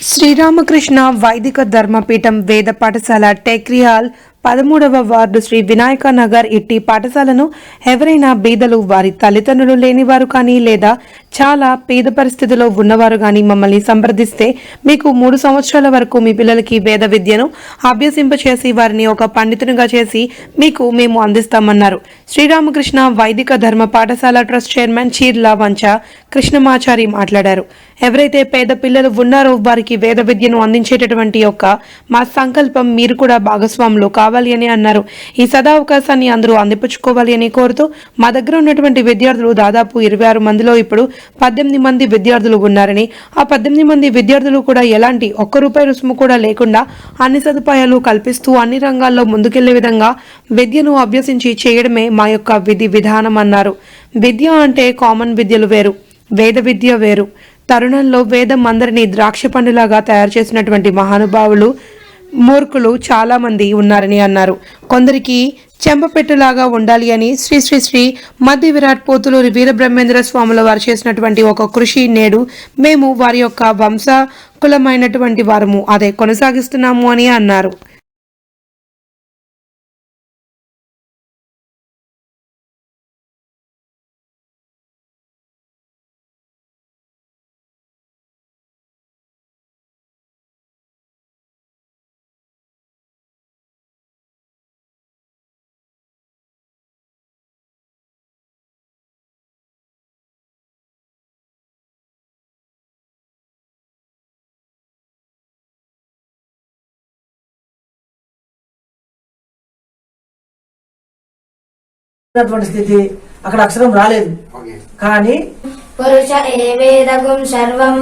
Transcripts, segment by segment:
శ్రీరామకృష్ణ వైదిక ధర్మపీఠం వేద పాఠశాల టెక్రియాల్ పదమూడవ వార్డు శ్రీ వినాయక నగర్ ఇట్టి పాఠశాలను ఎవరైనా బీదలు వారి తల్లిదండ్రులు లేనివారు కానీ లేదా చాలా పేద పరిస్థితిలో ఉన్నవారు కానీ మమ్మల్ని సంప్రదిస్తే మీకు మూడు సంవత్సరాల వరకు మీ పిల్లలకి వేద విద్యను అభ్యసింపచేసి వారిని ఒక పండితునిగా చేసి మీకు మేము అందిస్తామన్నారు. శ్రీరామకృష్ణ వైదిక ధర్మ పాఠశాల ట్రస్ట్ చైర్మన్ చీర్ల వంచ కృష్ణమాచారి మాట్లాడారు. ఎవరైతే పేద పిల్లలు ఉన్నారో వారికి వేద విద్యను అందించేటటువంటి యొక్క మా సంకల్పం మీరు కూడా భాగస్వాములు కావాలి అని అన్నారు. ఈ సదావకాశాన్ని అందరూ అందిపుచ్చుకోవాలి అని కోరుతూ మా దగ్గర ఉన్నటువంటి విద్యార్థులు దాదాపు ఇరవై ఆరు మందిలో ఇప్పుడు పద్దెనిమిది మంది విద్యార్థులు ఉన్నారని ఆ పద్దెనిమిది మంది విద్యార్థులు కూడా ఎలాంటి ఒక్క రూపాయి రుసుము కూడా లేకుండా అన్ని సదుపాయాలు కల్పిస్తూ అన్ని రంగాల్లో ముందుకెళ్ళే విధంగా విద్యను అభ్యసించి చేయడమే మా యొక్క విధి విధానం అన్నారు. విద్య అంటే కామన్ విద్యలు వేరు వేద విద్య వేరు. తరుణంలో వేదం అందరినీ ద్రాక్ష పండులాగా తయారు చేసినటువంటి మహానుభావులు మూర్ఖులు చాలామంది ఉన్నారని అన్నారు. కొందరికి చెంపపెట్టులాగా ఉండాలి అని శ్రీ శ్రీ శ్రీ మధ్య విరాట్ పోతులూరి వీరబ్రహ్మేంద్ర స్వాముల వారు చేసినటువంటి ఒక కృషి నేడు మేము వారి యొక్క వంశకులమైనటువంటి వారము. అదే కొనసాగిస్తున్నాము అని అన్నారు. స్థితి అక్కడ అక్షరం రాలేదు. కానీ పురుష ఏవేదగుం సర్వం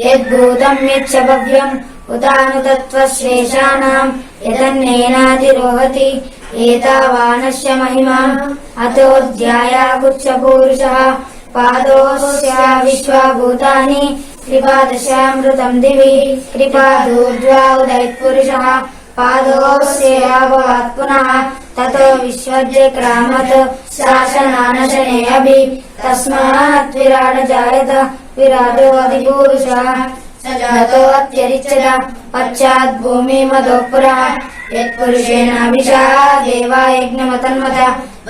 యద్భూతం యచ్చ భవ్యం ఉతాను తత్వశ్రేషాణం యతన్నేనాతిరోహతి ఏతావానస్య మహిమా అతోధ్యాయాగుచ్చ పూరుష పాదోస్య విశ్వభూతాని కృపాదశామృతం దివి కృపాదూర్ధ్వా ఉదయత్పురుషः పాదోస్యేభవత్ పునః తతో విశ్వజ్యక్రామత్ శాసనానశనే అభి తస్మాత్ విరాడ జాయత విరాటో అధిపూరుషः తతో అత్యరిచ్చత పశ్చాత్ భూమి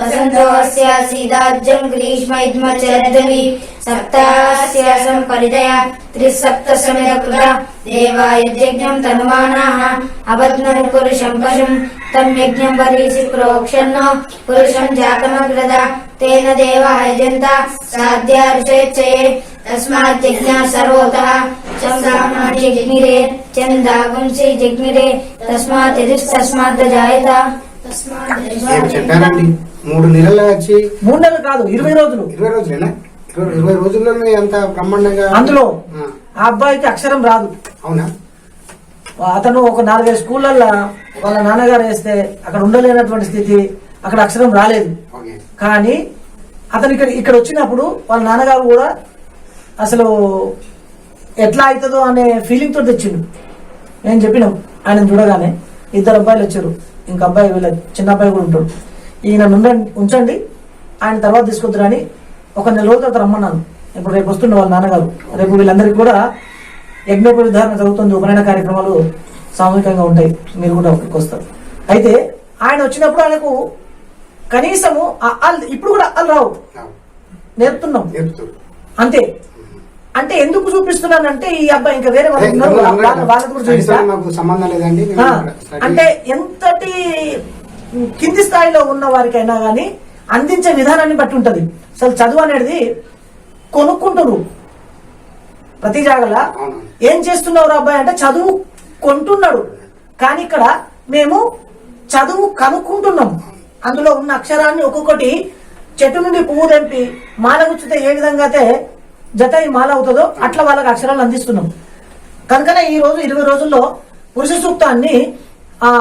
మదోపురः యత్పురుషేణాభిషా దేవా యజ్ఞమతన్మత వసంతో అస్య సీదాజ్యం గ్రీష్మ ఇద్మచరద్వని సప్తాస్య సంపరిదయ త్రిసప్త సమిద కృత దేవా యజ్ఞం తనుమానాః అబధ్నరు పురుషం పశుం తం యజ్ఞం వరీసి ప్రోక్షన్నో పురుషం జాతమగ్రద తేన దేవా యజంత సాధ్యా ఋషేచ్చయే తస్మాత్ యజ్ఞ సర్వతః చంద్రామాణి జిగ్నిరే మూడు నెలలు వచ్చి మూడు నెలలు కాదు ఇరవై రోజులు. ఇరవై రోజులేనా? ఇరవై రోజుల్లోనే అంత బ్రహ్మాండంగా అందులో ఆ, అబ్బాయికి అక్షరం రాదు. అవునా? అతను ఒక నాలుగైదు స్కూళ్ళల్లో వాళ్ళ నాన్నగారు వేస్తే అక్కడ ఉండలేనటువంటి స్థితి అక్కడ అక్షరం రాలేదు. కానీ అతను ఇక్కడ ఇక్కడ వచ్చినప్పుడు వాళ్ళ నాన్నగారు కూడా అసలు ఎట్లా అవుతుందో అనే ఫీలింగ్ తోటి తెచ్చిండు. నేను చెప్పినాం ఆయన చూడగానే ఇద్దరు అబ్బాయిలు వచ్చారు. ఇంక అబ్బాయి వీళ్ళ చిన్న అబ్బాయి కూడా ఉంటాడు. ఈయన ఉంచండి ఆయన తర్వాత తీసుకొద్దురు అని ఒక నెల రోజుల తర్వాత రమ్మన్నాను. ఇప్పుడు రేపు వస్తుండే వాళ్ళ నాన్నగారు. రేపు వీళ్ళందరికీ కూడా యజ్ఞోపవిధారణ జరుగుతుంది ఉపనయన కార్యక్రమాలు సామూహికంగా ఉంటాయి. మీరు కూడా అక్కడికి వస్తారు. అయితే ఆయన వచ్చినప్పుడు ఆయనకు కనీసము ఇప్పుడు కూడా అల్ రావు. నేర్పుతున్నాం. అంతే. అంటే ఎందుకు చూపిస్తున్నానంటే ఈ అబ్బాయి ఇంకా వేరే వాళ్ళు అదే, ఉన్నారు ఇందులో వాళ్ళ- వాళ్ళ- వాళ్ళ గురించి స్టడీస్ చూపిస్తా. మాకు సంబంధం లేదండి. మేము ఆ, ఇక్కడ స్టడీ- అంటే ఎంతటి కింది స్థాయిలో ఉన్న వారికైనా గానీ అందించే విధానాన్ని బట్టి ఉంటది. అసలు చదువు అనేది కొనుక్కుంటారు. ప్రతి జాగల. ఏం చేస్తున్నావు అబ్బాయి అంటే చదువు కొంటున్నాడు. కానీ ఇక్కడ మేము చదువు కనుక్కుంటున్నాం. అందులో ఉన్న అక్షరాన్ని ఒక్కొక్కటి చెట్టు నుండి పువ్వు తెంపి మాల గుచ్చితే ఏ విధంగా అయితే జత మాల అవుతుందో అట్లా వాళ్ళకి అక్షరాలు అందిస్తున్నాం. కనుకనే ఈ రోజు ఇరవై రోజుల్లో పురుష సూక్తాన్ని ఆ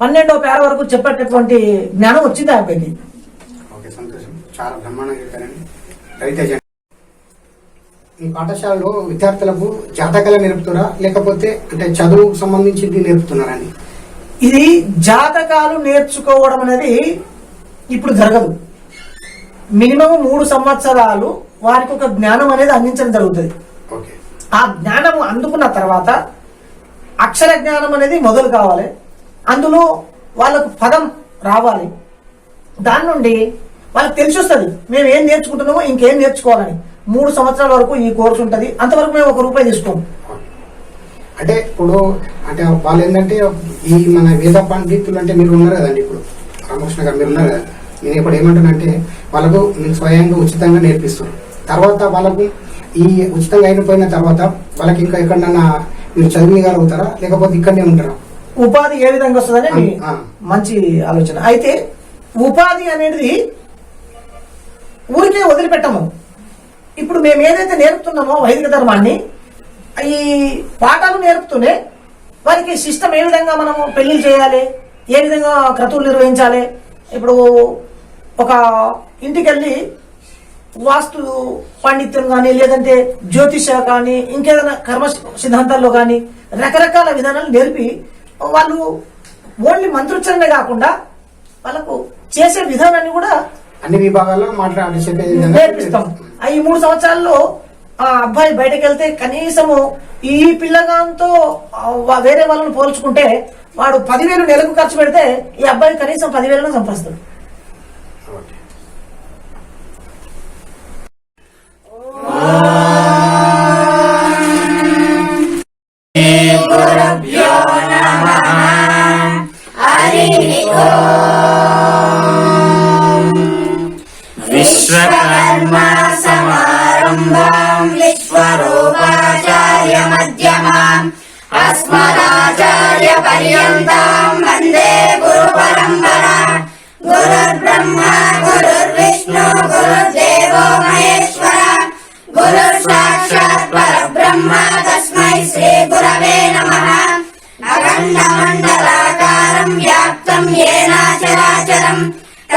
పన్నెండో పేర వరకు చెప్పేటటువంటి జ్ఞానం వచ్చింది ఆ అబ్బాయికి ఓకే సంతోషం. చాలా బ్రహ్మాండంగా చెప్పారండి. రవితేజ ఈ పాఠశాలలో విద్యార్థులకు జాతకాలు నేర్పుతారా లేకపోతే అంటే చదువుకు సంబంధించింది నేర్పుతున్నారండి ఇది జాతకాలు నేర్చుకోవడం అనేది ఇప్పుడు జరగదు. మినిమం మూడు సంవత్సరాలు వారికి ఒక జ్ఞానం అనేది అందించడం జరుగుతుంది. ఆ జ్ఞానము అందుకున్న తర్వాత అక్షర జ్ఞానం అనేది మొదలు కావాలి. అందులో వాళ్ళకు పదం రావాలి. దాని నుండి వాళ్ళకి తెలిసి వస్తుంది మేము ఏం నేర్చుకుంటున్నామో ఇంకేం నేర్చుకోవాలని. మూడు సంవత్సరాల వరకు ఈ కోర్సు ఉంటుంది అంతవరకు మేము ఒక రూపాయి తీసుకోము అంటే ఇప్పుడు అంటే వాళ్ళు ఏంటంటే ఈ మన వేద పండితులు అంటే మీరు ఉన్నారు కదండి ఇప్పుడు. రామకృష్ణ గారు మీరు ఉన్నారు కదా? నేను ఇప్పుడు ఏమంటానంటే వాళ్ళకు మీరు స్వయంగా ఉచితంగా నేర్పిస్తారు తర్వాత వాళ్ళకు ఈ ఉచితంగా అయిపోయిన తర్వాత వాళ్ళకి ఇంకా ఎక్కడన్నా మీరు చదివిగలుగుతారా లేకపోతే ఇక్కడనే ఉంటారా? ఉపాధి ఏ విధంగా వస్తుందని. మంచి ఆలోచన అయితే ఉపాధి అనేది ఊరికే వదిలిపెట్టము ఇప్పుడు మేము ఏదైతే నేర్పుతున్నామో వైదిక ధర్మాన్ని ఈ పాఠాలు నేర్పుతూనే వారికి సిస్టమ్ ఏ విధంగా మనము పెళ్ళి చేయాలి ఏ విధంగా క్రతువులు నిర్వహించాలి ఇప్పుడు ఒక ఇంటికి వెళ్ళి వాస్తు పాండిత్యం కానీ లేదంటే జ్యోతిష కానీ ఇంకేదైనా కర్మ సిద్ధాంతాల్లో కానీ రకరకాల విధానాలు నేర్పి వాళ్ళు ఓన్లీ మంత్రోచ్చరణే కాకుండా వాళ్ళకు చేసే విధానాన్ని కూడా అన్ని విభాగాల్లో మాట్లాడి నేర్పిస్తాం ఆ ఈ మూడు సంవత్సరాల్లో ఆ అబ్బాయి బయటకు వెళ్తే కనీసము ఈ పిల్లగాంతో వేరే వాళ్ళని పోల్చుకుంటే వాడు పదివేలు నెలకు ఖర్చు పెడితే ఈ అబ్బాయి కనీసం పదివేలను సంపాదిస్తాడు ఓకే. విశ్వకర్మ సమారంభాం విశ్వరూపాచార్య మధ్యమాం అస్మదాచార్య పర్యంతం వందే గురు పరంపరా గురుర్బ్రహ్మ గురుర్విష్ణు గురుర్దేవో మహేశ్వర గురు సాక్షాత్ పరబ్రహ్మ తస్మై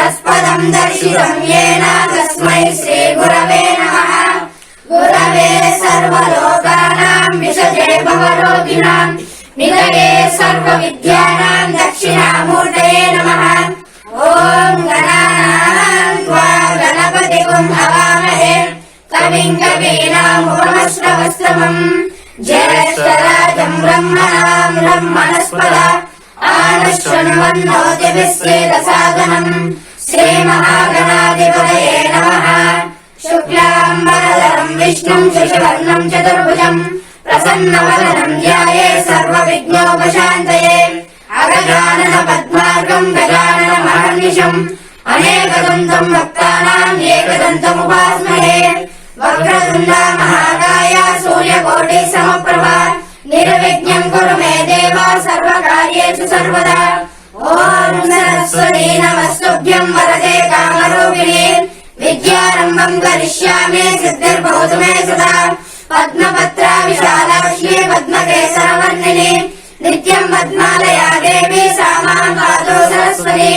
శ్రీ తత్పదం దర్శితం ఏన తస్మై శ్రీ గురవే నమః. గురవే సర్వలోకానాం విషజే భవరోగిణాం. నిలయే సర్వ విద్యానాం దక్షిణామూర్తయే నమః. ఓం గణానాం త్వా గణపతిగుం హవామహే కవిం కవీనాం ఉపమశ్రవస్తమం జ్యేష్ఠరాజం బ్రహ్మణాం బ్రహ్మణస్పద. ఆనశ్వన్వన్నోతిభిస్సేదసాదనం శ్రీమహాగణాధిపతయే నమః శుక్లాంబరధరం విష్ణుం శశివర్ణం చతుర్భుజం ప్రసన్నవదనం ధ్యాయే సర్వవిఘ్నోపశాంతయే అగజానన పద్మార్గం గజానన మహర్నిశం అనేకదంతం భక్తానాం ఏకదంతముపాస్మహే వక్రతుండ మహాకాయ సూర్యకోటి సమప్రభ నిర్విఘ్నం కురు మే దేవ సర్వకార్యేషు సర్వదా ఓం సరస్వతీ నమస్తుభ్యం వరదే కామరూపిణి విద్యారంభం కరిష్యామి సిద్ధిర్భవతు మే సదా పద్మపత్ర విశాలాక్ష్మి పద్మకేశరవర్ణిని నిత్యం పద్మాలయా దేవి సామాం పాతో సరస్వతి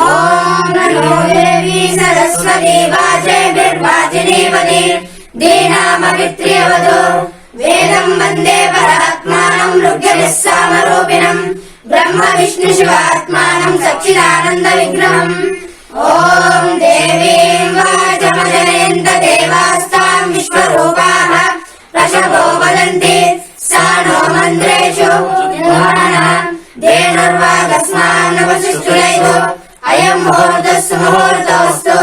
ఓం నమో దేవి సరస్వతి వాచేభిర్వాచినీవతి దీనామవిత్రియవతు వేదం వందే పరాత్మానం రుగ్యభిः సామరూపిణం బ్రహ్మ విష్ణు శివాత్మానం సచ్చిదానంద విగ్రహం. ఓం దేవీం వాచమజనయంత దేవాస్తాం విశ్వరూపాః రషభో వదంతి. సానో మంత్రేషు ధేనుర్వాగస్మాన్నవశిష్టులైదు అయం ముహూర్తస్సు ముహూర్తోస్తు.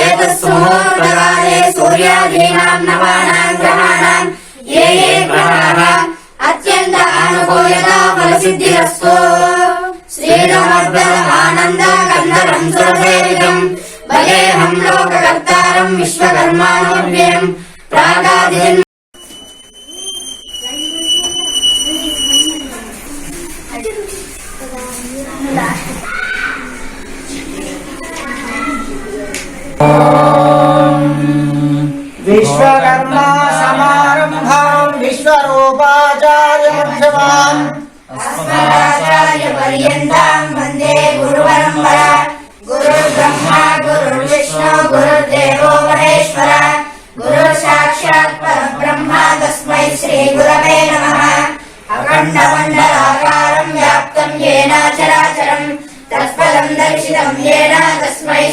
ఏతస్సు ముహూర్తకాలే సూర్యాదీనాం నవానాం గ్రహాణాం ఏ ఏ గ్రహాణాం. అత్యంత అనుకూలత ఫలసిద్ధిరస్తు. శ్రీరమర్దమానంద గంధరం సురసేవితం భయేహం లోకకర్తారం విశ్వకర్మానువ్యం ప్రాగాది విశ్వకర్మా విశ్వరూపాచార్య మధ్యమాం అస్మదాచార్య పర్యంతం వందే గురు పరంపర గురు బ్రహ్మ గురు విష్ణు గురుదేవో మహేశ్వర గురు సాక్షాత్ పరబ్రహ్మ తస్మై శ్రీ గురవే నమః అఖండ మండలాకారం వ్యాప్తం ఏన చరాచరం తత్పదం దర్శితం ఏన తస్మై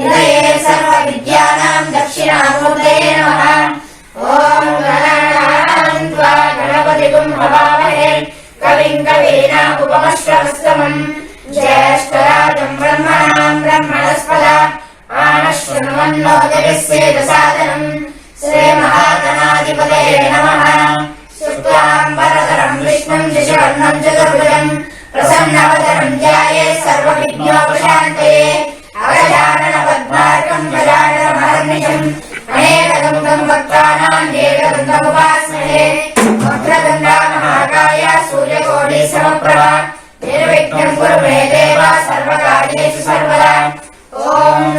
శ్రీ గురవే నమః గురవే సర్వలోకానాం విషదే భవరోగిణాం నిలయే సర్వవిద్యానాం దక్షిణామూర్తయే నమః ఓం గణానాం త్వా గణపతిగుం భవామహే